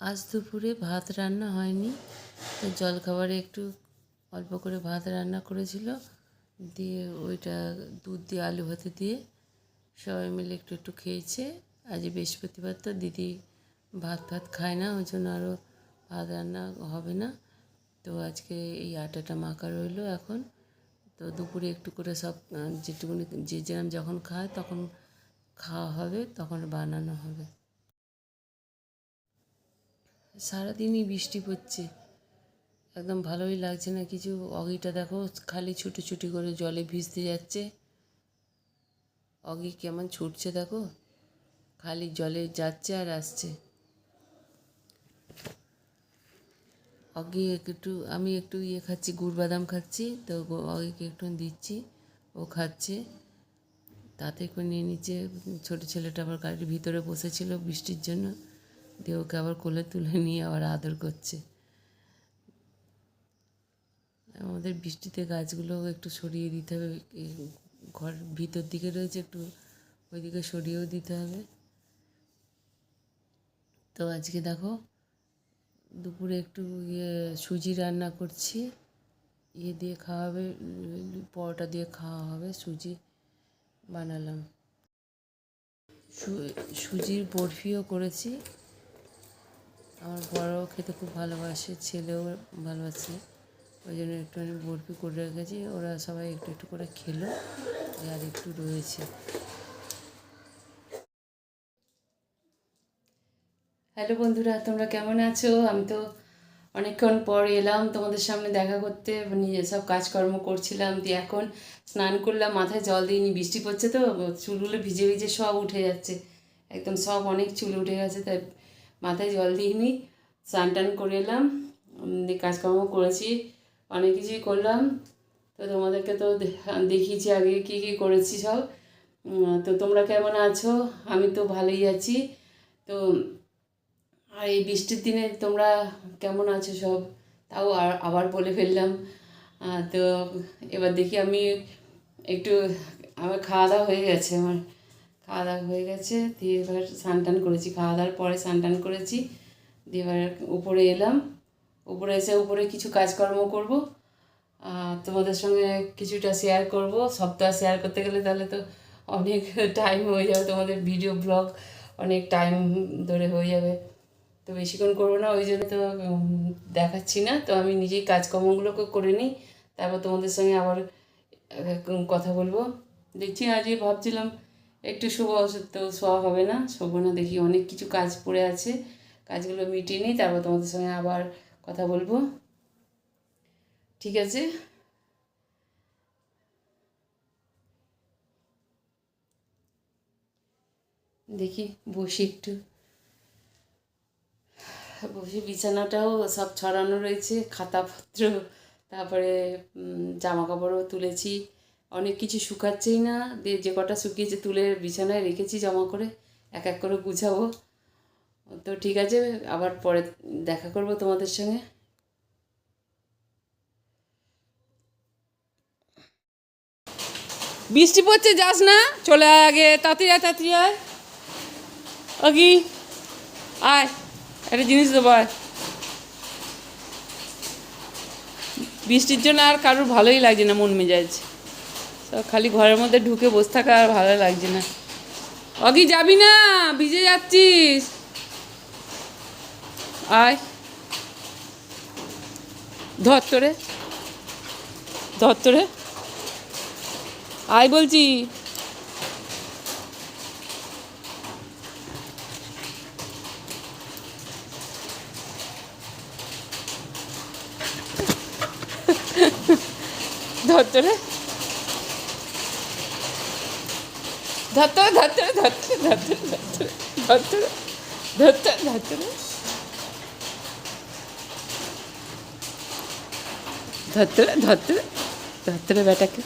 আজ দুপুরে ভাত রান্না হয়নি, তো জলখাবারে একটু অল্প করে ভাত রান্না করেছিল। দিয়ে ওইটা দুধ দিয়ে আলু ভাতে দিয়ে সবাই মিলে একটু একটু খেয়েছে। আজ বৃহস্পতিবার তো দিদি ভাত ভাত খায় না, ওই জন্য আরও ভাত রান্না হবে না। তো আজকে এই আটাটা মাখা রইল এখন। তো দুপুরে একটু করে সব যেটুকুনি যে যেরম যখন খায় তখন খাওয়া হবে, তখন বানানো হবে। সারাদিনই বৃষ্টি পড়ছে। একদম ভালোই লাগছে না কিছু। অগিটা দেখো, খালি ছুটি ছুটি করে জলে ভিজতে যাচ্ছে। অগি কেমন ছুটছে দেখো। খালি জলে যাচ্ছে আর আসছে। অগি একটু, আমি একটু ইয়ে খাচ্ছি গুড় বাদাম খাচ্ছি, তো অগিকে একটু দিচ্ছি। ও খাচ্ছে। তাতে করে নিয়ে নিচ্ছে। ছোটো ছেলেটা আবার গাড়ির ভিতরে বসেছিল বৃষ্টির জন্য। দিয়ে ওকে আবার কোলে তুলে নিয়ে আবার আদর করছে। আমাদের বৃষ্টিতে গাছগুলো একটু সরিয়ে দিতে হবে ঘর ভিতর দিকে রয়েছে একটু ওইদিকে সরিয়েও দিতে হবে। তো আজকে দেখো, দুপুরে একটু ইয়ে সুজি রান্না করছি ইয়ে দিয়ে খাওয়া হবে পরোটা দিয়ে খাওয়া হবে, সুজি বানালাম। সুজির বরফিও করেছি। আমার বড়ও খেতে খুব ভালোবাসে, ছেলেও ভালোবাসে। ওই জন্য একটুখানি বরফি করে রেখেছি, ওরা সবাই একটু একটু করে খেলো আর একটু রয়েছে। হ্যালো বন্ধুরা, তোমরা কেমন আছো? আমি তো অনেকক্ষণ পর এলাম তোমাদের সামনে দেখা করতে নিজে সব কাজকর্ম করছিলাম, দিয়ে এখন স্নান করলাম, মাথায় জল দিইনি, বৃষ্টি পড়ছে তো, চুলগুলো ভিজে ভিজে সব উঠে যাচ্ছে। একদম সব অনেক চুল উঠে গেছে, তাই মাথায় জল দিইনি স্নান টান করে এলাম কাজকর্ম করেছি, অনেক কিছুই করলাম। তো তোমাদেরকে তো দেখিয়েছি আগে কী কী করেছি সব। তো তোমরা কেমন আছো? আমি তো ভালোই আছি। তো, আর এই বৃষ্টির দিনে তোমরা কেমন আছো সব? তাও আর আবার বলে ফেললাম। তো এবার দেখি আমি একটু, আমার খাওয়া দাওয়া হয়ে গেছে আমার। খাওয়া দাওয়া হয়ে গেছে। দিয়ে এবার স্নান টান করেছি খাওয়া দাওয়ার পরে স্নান টান করেছি। দিয়ে এবার উপরে এলাম। উপরে এসে উপরে কিছু কাজকর্ম করব। তোমাদের সঙ্গে কিছুটা শেয়ার করব। সবটা শেয়ার করতে গেলে তাহলে তো অনেক টাইম হয়ে যাবে। তোমাদের ভিডিও ব্লগ অনেক টাইম ধরে হয়ে যাবে। তো বেশিক্ষণ করব না, ওই জন্য তো দেখাচ্ছি না। তো আমি নিজেই কাজকর্মগুলোকে করে নিই। তারপর তোমাদের সঙ্গে আবার কথা বলব। দেখছি আজকে ভাবছিলাম একটু শুভ তো শোয়া হবে না। শোবো না দেখি অনেক কিছু কাজ পড়ে আছে। কাজগুলো মিটিয়ে নিই, তারপর তোমাদের সঙ্গে আবার কথা বলব। ঠিক আছে? দেখি, বসি একটু। বসে, বিছানাটাও সব ছড়ানো রয়েছে, খাতাপত্র, তারপরে জামা কাপড়ও তুলেছি। অনেক কিছু শুকাচ্ছেই না। দিয়ে যে কটা শুকিয়েছে তুলে বিছানায় রেখেছি জমা করে, এক এক করে গুছাবো। তো ঠিক আছে, আবার পরে দেখা করব তোমাদের সঙ্গে। বৃষ্টি পড়ছে, যাস না, চলে আয় আগে আয়, তাড়াতাড়ি আয়। কি আয়, একটা জিনিস দেবো, আয়। বৃষ্টির জন্য আর কারোর ভালোই লাগছে না, মন মেজাজ। খালি ঘরের মধ্যে ঢুকে বসে থাকা আর ভালো লাগছে না। অগি, যাবি না? ভিজে যাচ্ছিস। আয়। ধর তোরে। ধর তোরে। আয় বলছি। ধর তোরে। धत धत धत धत धत धत धत धत धत्र धत्र धत्र बैठक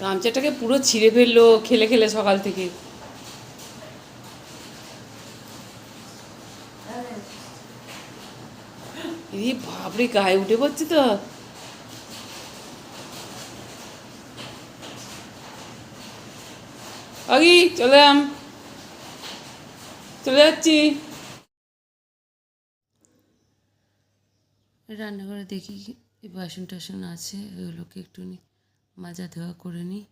গামছাটাকে পুরো ছিঁড়ে ফেলল, খেলে খেলে সকাল থেকে। এই বাপরে, গায়ে উঠে পড়ছে তো। আগি, চলে আম। চলে যাচ্ছি। রান্নাঘরে দেখি বাসন টাসন আছে, ওগুলোকে একটু মাজা ধোয়া করে নিই।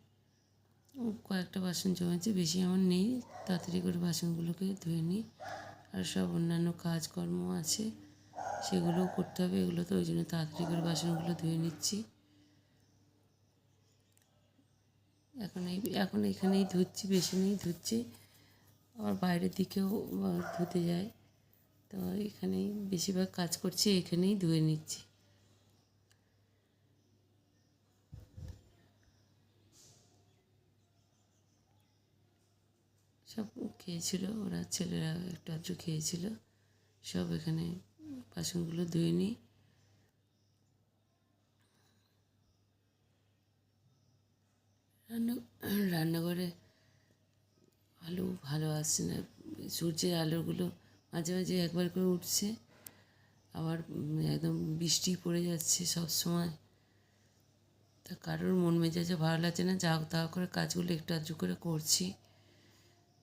কয়েকটা বাসন জমেছে, বেশি আমার নেই। তাড়াতাড়ি করে বাসনগুলোকে ধুয়ে নিই। আর সব অন্যান্য কাজকর্ম আছে, সেগুলোও করতে হবে। এগুলো তো ওই জন্য তাড়াতাড়ি করে বাসনগুলো ধুয়ে নিচ্ছি। এখন এই, এখন এখানেই ধুচ্ছি, বেসিনেই ধুচ্ছি। আবার বাইরের দিকেও ধুতে যায়। তো এখানেই বেশিরভাগ কাজ করছি, এখানেই ধুয়ে নিচ্ছি। সব খেয়েছিল, ওরা ছেলেরা একটু আধটু খেয়েছিল। সব এখানে বাসনগুলো ধুয়ে নিই। রান্না রান্নাঘরে আলো ভালো আসছে না। সূর্যের আলোগুলো মাঝে মাঝে একবার করে উঠছে। আবার একদম বৃষ্টি পড়ে যাচ্ছে সব সময়। তা কারোর মন মেজাজে ভালো লাগছে না যা তা করে কাজগুলো একটু আধটু করে করছি।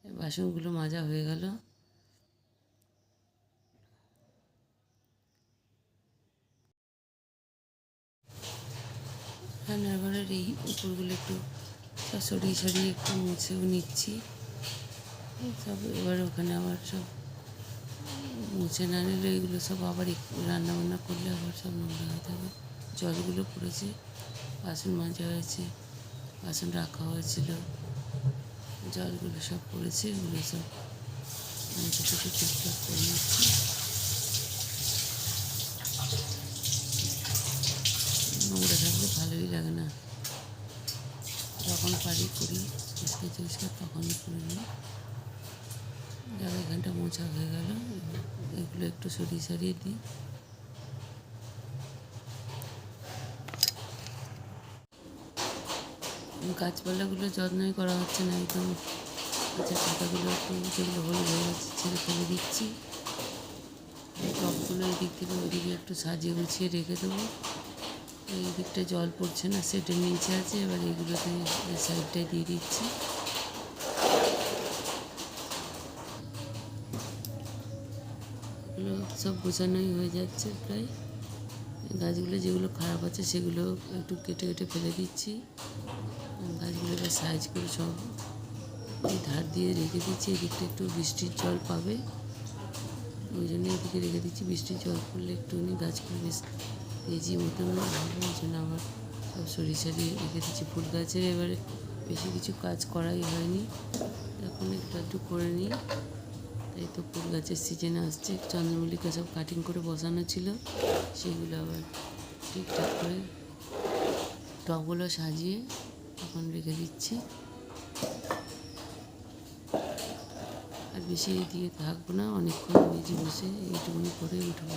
বাসনগুলো মাজা হয়ে গেল। রান্নাঘরের এই উপরগুলো একটু সব সরিয়ে সরিয়ে একটু মুছেও নিচ্ছি। সব এবার ওখানে আবার সব মুছে না নিলে এগুলো সব আবার একটু রান্না বান্না করলে আবার সব নোংরা হয়ে যাবে। জলগুলো পড়েছে, বাসন মাজা হয়েছে, বাসন রাখা হয়েছিল। জলগুলো সব পড়েছে, এগুলো সব ঠিকঠাক করে নিচ্ছি। নোংরা থাকলে ভালোই লাগে না। যখন পারি করি পরিষ্কার টরিষ্কার তখনই করে নিই। যারা এখানটা মোছা হয়ে গেল, এগুলো একটু সরিয়ে সরিয়ে দিই। গাছপালাগুলো যত্নই করা হচ্ছে না একদম। গাছের পাতাগুলো একটু যেগুলো হলুদ হয়ে যাচ্ছে ছেড়ে ফেলে দিচ্ছি। এই টবগুলো এই দিক থেকে ওইদিকে একটু সাজিয়ে গুছিয়ে রেখে দেবো। এই দিকটা জল পড়ছে না, সেটের নিচে আছে, এবার এগুলোতে এই সাইডটায় দিয়ে দিচ্ছি। এগুলো সব গোছানোই হয়ে যাচ্ছে প্রায়। গাছগুলো যেগুলো খারাপ আছে সেগুলো একটু কেটে কেটে ফেলে দিচ্ছি। গাছগুলো এবার সাইজ করে সব ধার দিয়ে রেখে দিচ্ছি, এদিকটা একটু বৃষ্টির জল পাবে। ওই জন্য এদিকে রেখে দিচ্ছি, বৃষ্টির জল পড়লে একটুখানি গাছগুলো বেশ তেজি মতন হবে। ওই জন্য আমার সব সরিয়ে সরিয়ে রেখে দিচ্ছি। ফুল গাছের এবারে বেশি কিছু কাজ করাই হয়নি। এখন একটু একটু করে নিই। তাই তো ফুল গাছের সিজন আসছে, চন্দ্রমল্লিকা সব কাটিং করে বসানো ছিল, সেগুলো আবার ঠিকঠাক করে টবগুলো সাজিয়ে এখন রেখে দিচ্ছি। আর বেশি এদিকে থাকব না, অনেকক্ষণ বেজে বসে এইটুকুনি করে উঠবো।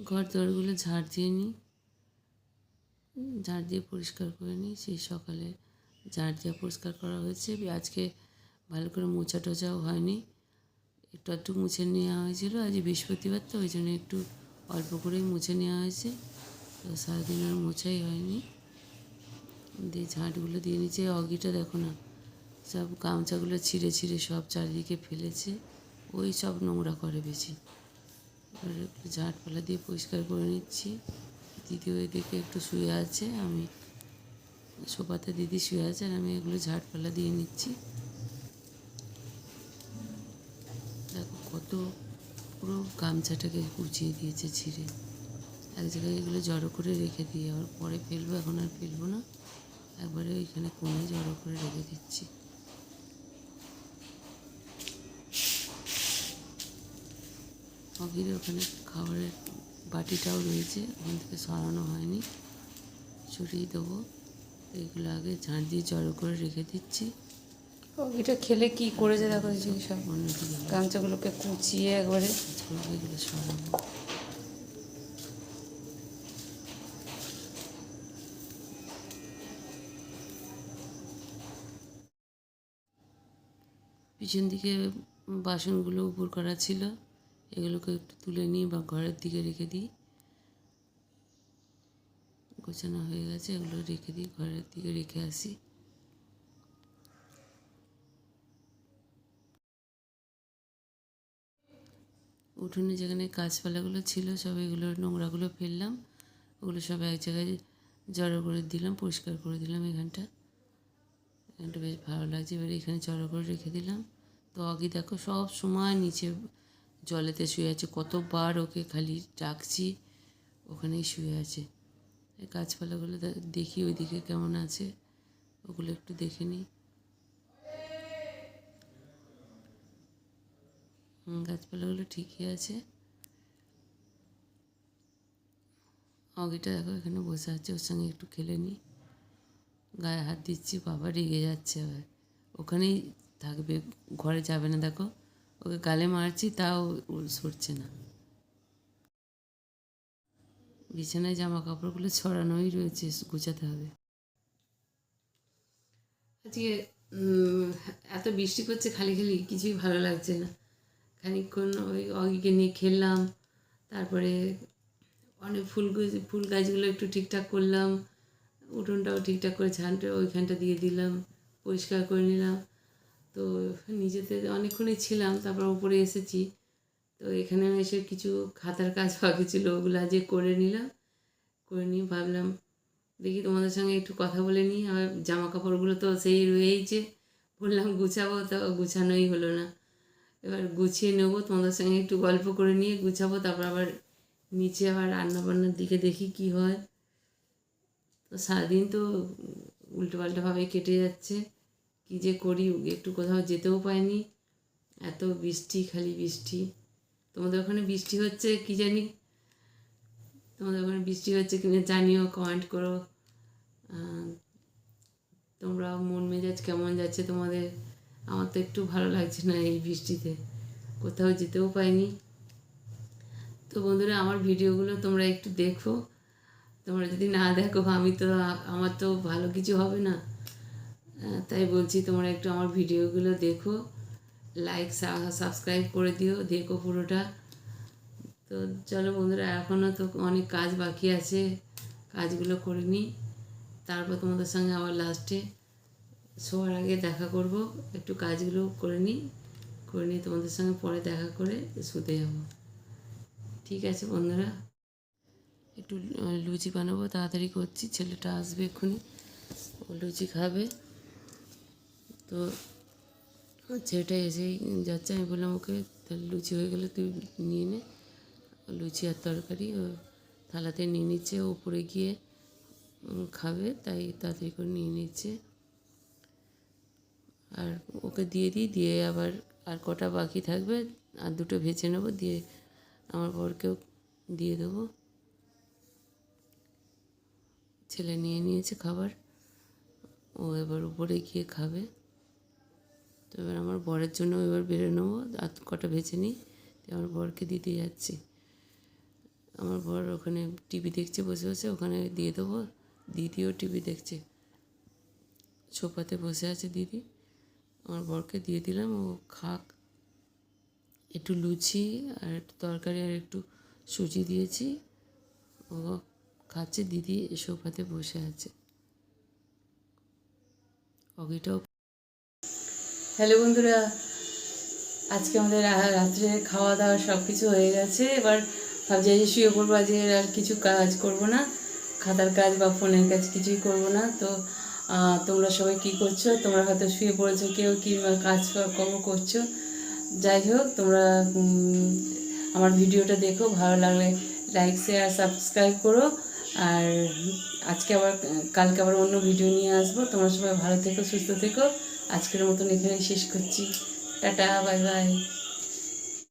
ঘর দরগুলো ঝাড় দিয়ে নিই, ঝাড় দিয়ে পরিষ্কার করে নিই, সেই সকালে ঝাড় দিয়ে পরিষ্কার করা হয়েছে। আজকে ভালো করে মোচা টোচাও হয়নি। একটু একটু মুছে নেওয়া হয়েছিল। আজ বৃহস্পতিবার তো, ওই জন্য একটু অল্প করেই মুছে নেওয়া হয়েছে। তো সারাদিন আর মোছাই হয়নি। দিয়ে ঝাঁটগুলো দিয়ে নিচে অগিটা দেখো না, সব গামছাগুলো ছিঁড়ে ছিঁড়ে সব চারিদিকে ফেলেছে। ওই সব নোংরা করে বেশি। এবার একটু ঝাঁটপালা দিয়ে পরিষ্কার করে নিচ্ছি। দিদি ওইদিকে একটু শুয়ে আছে, আমি সোফাতে দিদি শুয়ে আছে আর আমি এগুলো ঝাঁটপালা দিয়ে নিচ্ছি। কত পুরো গামছাটাকে কুচিয়ে দিয়েছে ছিঁড়ে। এক জায়গায় এগুলো জড়ো করে রেখে দিয়ে আবার পরে ফেলব, এখন আর ফেলব না। একবারে ওইখানে কোণে জড়ো করে রেখে দিচ্ছি। অগির ওখানে খাবারের বাটিটাও রয়েছে, ওখান থেকে সরানো হয়নি। সরিয়ে দেবো। এগুলো আগে ঝাঁট দিয়ে জড়ো করে রেখে দিচ্ছি। এটা খেলে কি করেছে দেখো সব সব গামছাগুলোকে কুচিয়ে একবারে। পিছন দিকে বাসনগুলো উপর করা ছিল, এগুলোকে একটু তুলে নিই বা ঘরের দিকে রেখে দিই। গোছানো হয়ে গেছে, এগুলো রেখে দিই, ঘরের দিকে রেখে আসি। উঠোনে যেখানে গাছপালাগুলো ছিল, সব এগুলো নোংরাগুলো ফেললাম। ওগুলো সব এক জায়গায় জড়ো করে দিলাম, পরিষ্কার করে দিলাম এখানটা। এখানটা বেশ ভালো লাগছে। এবার এখানে জড়ো করে রেখে দিলাম। তো আগে দেখো সব সময় নিচে জলেতে শুয়ে আছে। কতবার ওকে খালি ডাকছি, ওখানেই শুয়ে আছে। গাছপালাগুলো দেখি ওইদিকে কেমন আছে। ওগুলো একটু দেখে নিই। গাছপালাগুলো ঠিকই আছে। অগিটা দেখো, এখানে বসে আছে, ওর সঙ্গে একটু খেলে নিই গায়ে হাত দিচ্ছি, বাবা রেগে যাচ্ছে আবার ওখানেই থাকবে, ঘরে যাবে না, দেখো। ওকে গালে মারছি, তাও সরছে না। বিছানায় জামা কাপড়গুলো ছড়ানোই রয়েছে, গুছাতে হবে। আজকে এত বৃষ্টি করছে খালি খালি কিছুই ভালো লাগছে না। খানিকক্ষণ ওই অগিকে নিয়ে খেললাম। তারপরে অনেক ফুল ফুল গাছগুলো একটু ঠিকঠাক করলাম। উঠোনটাও ঠিকঠাক করে ঝানটা ওইখানটা দিয়ে দিলাম, পরিষ্কার করে নিলাম। তো নিজেতে অনেকক্ষণই ছিলাম, তারপর উপরে এসেছি। তো এখানে এসে কিছু খাতার কাজ বাকি ছিল, ওগুলো আজকে করে নিলাম। করে নিয়ে ভাবলাম, দেখি তোমাদের সঙ্গে একটু কথা বলে নিই। আর জামা কাপড়গুলো তো সেই রয়েইছে। বললাম, গুছাবো তো, গুছানোই হলো না। এবার গুছিয়ে নেব, তোমাদের সঙ্গে একটু গল্প করে নিয়ে গুছাবো, তারপর আবার নিচে আবার রান্না বান্নার দিকে দেখি কি হয়। তো সারাদিন তো উল্টোপাল্টাভাবে কেটে যাচ্ছে, কী যে করি একটু কোথাও যেতেও পাইনি এত বৃষ্টি, খালি বৃষ্টি। তোমাদের ওখানে বৃষ্টি হচ্ছে কি জানি? তোমাদের ওখানে বৃষ্টি হচ্ছে কিনা জানিও কমেন্ট করো। তোমরা মন মেজাজ কেমন যাচ্ছে তোমাদের? আমার তো একটু ভালো লাগছে না এই বৃষ্টিতে। কোথাও যেতেও পাইনি। তো বন্ধুরা, আমার ভিডিওগুলো তোমরা একটু দেখো। তোমরা যদি না দেখো, আমি তো, আমার তো ভালো কিছু হবে না। তাই বলছি, তোমরা একটু আমার ভিডিওগুলো দেখো। লাইক সাবস্ক্রাইব করে দিও, দেখো পুরোটা। তো চলো বন্ধুরা, এখনও তো অনেক কাজ বাকি আছে। কাজগুলো করে নিই। তারপর তোমাদের সঙ্গে আবার লাস্টে শোয়ার আগে দেখা করব, একটু কাজগুলো করে নিই, করে নিয়ে তোমাদের সঙ্গে পরে দেখা করে শুতে যাব। ঠিক আছে বন্ধুরা? একটু লুচি বানাবো, তাড়াতাড়ি করছি, ছেলেটা আসবে এক্ষুনি, ও লুচি খাবে। তো ছেলেটা এসেই যাচ্ছে, আমি বললাম, ওকে, তাহলে লুচি হয়ে গেলে তুই নিয়ে নে। লুচি আর তরকারি, ও থালাতে নিয়ে নিচ্ছে, ও উপরে গিয়ে খাবে, তাই তাড়াতাড়ি করে নিয়ে নিচ্ছে। আর ওকে দিয়ে দিই, দিয়ে আবার আর কটা বাকি থাকবে, আর দুটো ভেজে নেব, দিয়ে আমার বরকেও দিয়ে দেবো। ছেলে নিয়ে নিয়েছে খাবার, ও এবার উপরে গিয়ে খাবে। তো এবার আমার বরের জন্য এবার বেরো নেব, আর কটা ভেজে নিই, দিয়ে আমার বরকে দিতে যাচ্ছি। আমার বর ওখানে টিভি দেখছে, বসে বসে ওখানে দিয়ে দেবো, দিদিও টিভি দেখছে। সোফাতে বসে আছে দিদি। আমার বরকে দিয়ে দিলাম। ও খাক, একটু লুচি আর একটু তরকারি আর একটু সুজি দিয়েছি। ও খাচ্ছে, দিদি সোফাতে বসে আছে। অগিটাও হ্যালো বন্ধুরা, আজকে আমাদের রাত্রে খাওয়া দাওয়া সব কিছু হয়ে গেছে। এবার ভাবছি আজকে শুয়ে পড়ব, আজকে আর কিছু কাজ করব না। খাতার কাজ বা ফোনের কাজ কিছুই করব না। তো তোমরা সবাই কি করছ? তোমরা হয়তো শুয়ে পড়েছো, কেউ কি কাজ কর্ম করছ? যাই হোক, তোমরা আমার ভিডিওটা দেখো, ভালো লাগলে লাইক শেয়ার সাবস্ক্রাইব করো। আর আজকে আবার, কালকে আবার অন্য ভিডিও নিয়ে আসব। তোমরা সবাই ভালো থেকো, সুস্থ থেকো। আজকের মতন এখানে শেষ করছি। Tata bye bye